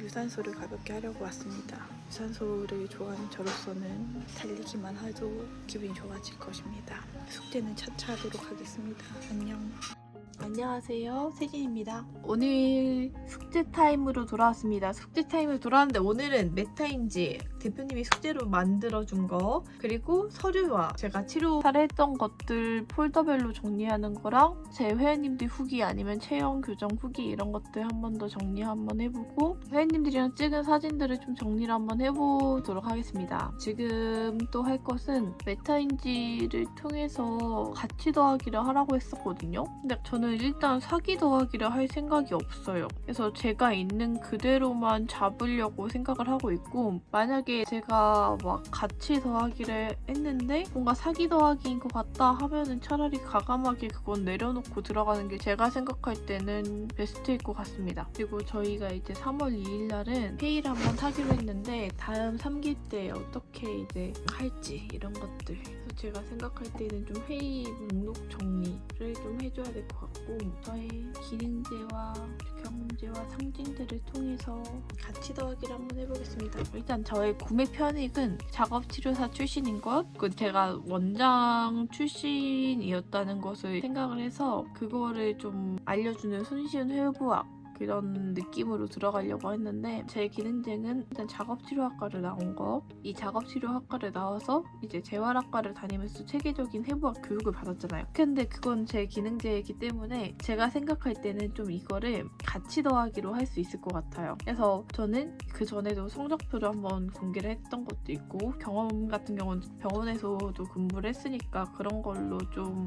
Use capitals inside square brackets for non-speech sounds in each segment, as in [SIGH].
유산소를 가볍게 하려고 왔습니다. 유산소를 좋아하는 저로서는 달리기만 해도 기분이 좋아질 것입니다. 숙제는 차차 하도록 하겠습니다. 안녕. 안녕하세요. 세진입니다. 오늘 숙제 타임으로 돌아왔습니다. 숙제 타임으로 돌아왔는데 오늘은 몇 타임인지 대표님이 숙제로 만들어준 거 그리고 서류와 제가 치료사를 했던 것들 폴더별로 정리하는 거랑 제 회원님들 후기 아니면 체형 교정 후기 이런 것들 한 번 더 정리 한번 해보고 회원님들이랑 찍은 사진들을 좀 정리를 한번 해보도록 하겠습니다. 지금 또 할 것은 메타인지를 통해서 같이 더하기를 하라고 했었거든요. 근데 저는 일단 사기 더하기를 할 생각이 없어요. 그래서 제가 있는 그대로만 잡으려고 생각을 하고 있고 만약에 제가 막 같이 더하기를 했는데 뭔가 사기 더하기인 것 같다 하면은 차라리 가감하게 그건 내려놓고 들어가는 게 제가 생각할 때는 베스트일 것 같습니다. 그리고 저희가 이제 3월 2일 날은 회의를 한번 하기로 했는데 다음 3기 때 어떻게 이제 할지 이런 것들 제가 생각할 때는 좀 회의 목록 정리를 좀 해줘야 될 것 같고 저의 기능제와 경험제와 상징들을 통해서 같이 더하기를 한번 해보겠습니다. 일단 저의 구매 편익은 작업치료사 출신인 것, 그 제가 원장 출신이었다는 것을 생각을 해서 그거를 좀 알려주는 손쉬운 회부학 그런 느낌으로 들어가려고 했는데 제 기능쟁은 일단 작업치료학과를 나온 거. 이 작업치료학과를 나와서 이제 재활학과를 다니면서 체계적인 해부학 교육을 받았잖아요. 근데 그건 제 기능제이기 때문에 제가 생각할 때는 좀 이거를 같이 더하기로 할 수 있을 것 같아요. 그래서 저는 그 전에도 성적표를 한번 공개를 했던 것도 있고 경험 같은 경우는 병원에서도 근무를 했으니까 그런 걸로 좀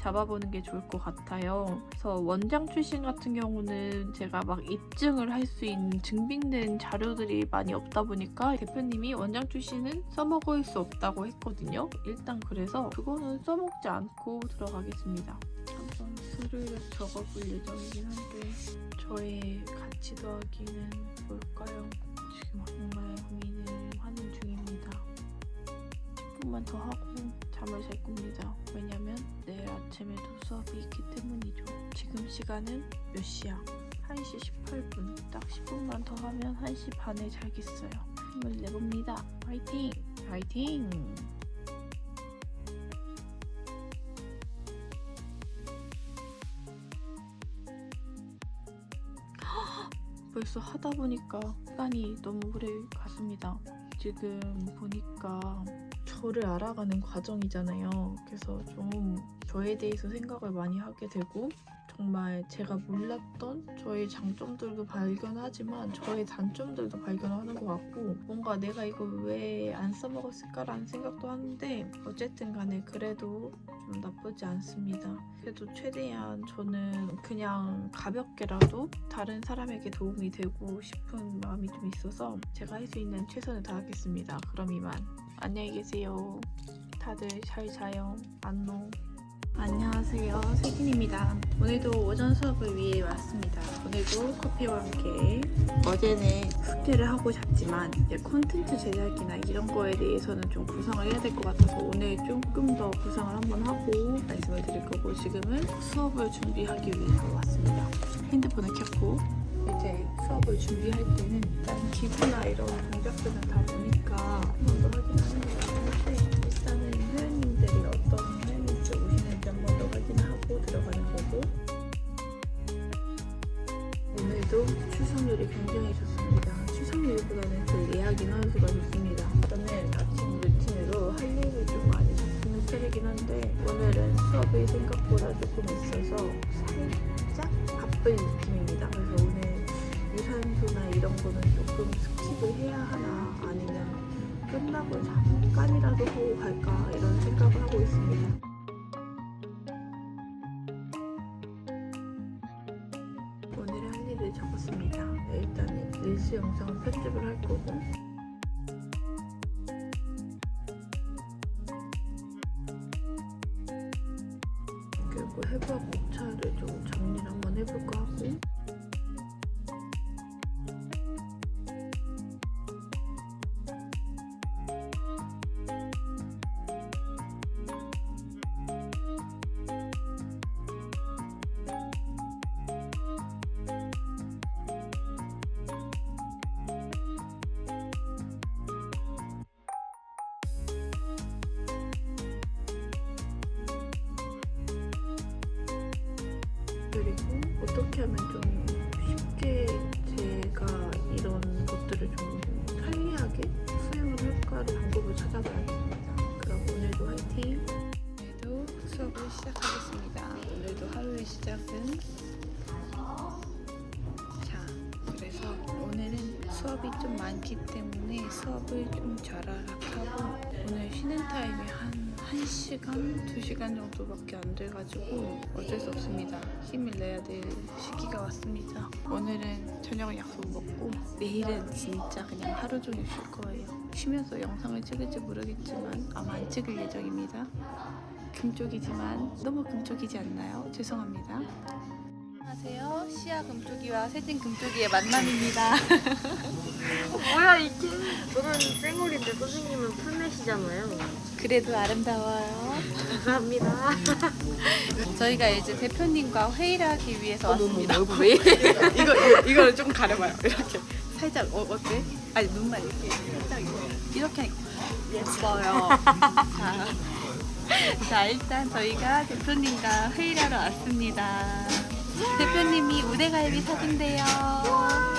잡아보는 게 좋을 것 같아요. 그래서 원장 출신 같은 경우는 제가 막 입증을 할 수 있는 증빙된 자료들이 많이 없다 보니까 대표님이 원장 출신은 써먹을 수 없다고 했거든요. 일단 그래서 그거는 써먹지 않고 들어가겠습니다. 한번 수를 적어볼 예정이긴 한데 저의 가치 더하기는 뭘까요? 지금 정말 고민을 하는 중입니다. 10분만 더 하고 잠을 잘 겁니다. 왜냐면 아침에도 수업이 있기 때문이죠. 지금 시간은 몇 시야? 1시 18분. 딱 10분만 더 하면 1시 반에 자겠어요. 힘을 내봅니다. 화이팅! 화이팅! [GASPS] 벌써 하다 보니까 시간이 너무 오래 갔습니다. 지금 보니까 저를 알아가는 과정이잖아요. 그래서 좀 저에 대해서 생각을 많이 하게 되고 정말 제가 몰랐던 저의 장점들도 발견하지만 저의 단점들도 발견하는 것 같고 뭔가 내가 이걸 왜안 써먹었을까라는 생각도 하는데 어쨌든 간에 그래도 좀 나쁘지 않습니다. 그래도 최대한 저는 그냥 가볍게라도 다른 사람에게 도움이 되고 싶은 마음이 좀 있어서 제가 할 수 있는 최선을 다하겠습니다. 그럼 이만 안녕히 계세요. 다들 잘 자요. 안녕. 안녕하세요. 세진입니다. 오늘도 오전 수업을 위해 왔습니다. 오늘도 커피와 함께 어제는 숙제를 하고 잤지만 이제 콘텐츠 제작이나 이런 거에 대해서는 좀 구상을 해야 될 것 같아서 오늘 조금 더 구상을 한번 하고 말씀을 드릴 거고 지금은 수업을 준비하기 위해서 왔습니다. 핸드폰을 켰고 이제 수업을 준비할 때는 일단 기구나 이런 동작들은 다 보니까 한번 더 확인하는 게 좋은데 편이긴 한데 오늘은 수업이 생각보다 조금 있어서 살짝 바쁜 느낌입니다. 그래서 오늘 유산소나 이런 거는 조금 스킵을 해야 하나 아니면 끝나고 잠깐이라도 하고 갈까 이런 생각을 하고 있습니다. 오늘의 할 일을 적었습니다. 네, 일단은 릴스 영상을 편집을 할 거고 그리고 해부학 목차를 좀 정리를 한번 해볼까 하고 그리고 어떻게 하면 좀 쉽게 제가 이런 것들을 좀 편리하게 수행을 할까를 방법을 찾아봐야겠습니다. 그럼 오늘도 화이팅! 오늘도 수업을 시작하겠습니다. 오늘도 하루의 시작은 자, 그래서 오늘은 수업이 좀 많기 때문에 수업을 좀한 1시간, 2시간 정도밖에 안 돼가지고 어쩔 수 없습니다. 힘을 내야 될 시기가 왔습니다. 오늘은 저녁을 약속 먹고 내일은 진짜 그냥 하루 종일 쉴 거예요. 쉬면서 영상을 찍을지 모르겠지만 아마 안 찍을 예정입니다. 금쪽이지만 너무 금쪽이지 않나요? 죄송합니다. 안녕하세요. 시아 금쪽이와 세진 금쪽이의 만남입니다. [LAUGHS] 뭐야 이게? 저는 쌩얼인데 선생님은 풀메시잖아요. 그래도 아름다워요. 감사합니다. [LAUGHS] 저희가 이제 대표님과 회의를 하기 위해서 왔습니다. 얼굴 왜 이래? [LAUGHS] 이거 이거 이거를 좀 가려봐요. 이렇게 살짝 어 어때? 아니 눈만 이렇게 살짝 이렇게 이렇게 하니까 예뻐요. 자, 자 일단 저희가 대표님과 회의를 하러 왔습니다. 대표님이 우대갈비 사준대요.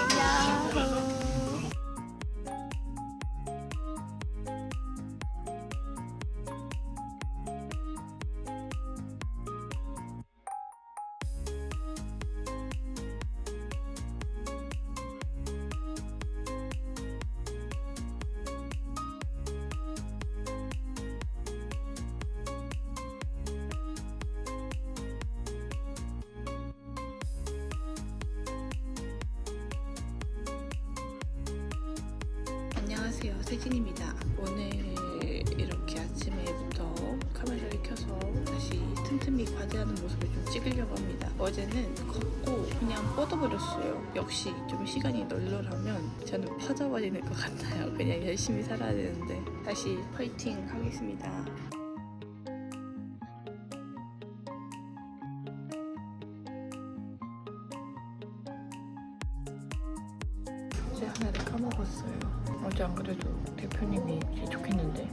안녕하세요. 세진입니다. 오늘 이렇게 아침에부터 카메라를 켜서 다시 틈틈이 과제하는 모습을 좀 찍으려고 합니다. 어제는 걷고 그냥 뻗어버렸어요. 역시 좀 시간이 널널하면 저는 퍼져버리는 것 같아요. 그냥 열심히 살아야 되는데 다시 파이팅 하겠습니다 어제 하나를 까먹었어요. 어제 안 그래도 대표님이 좋겠는데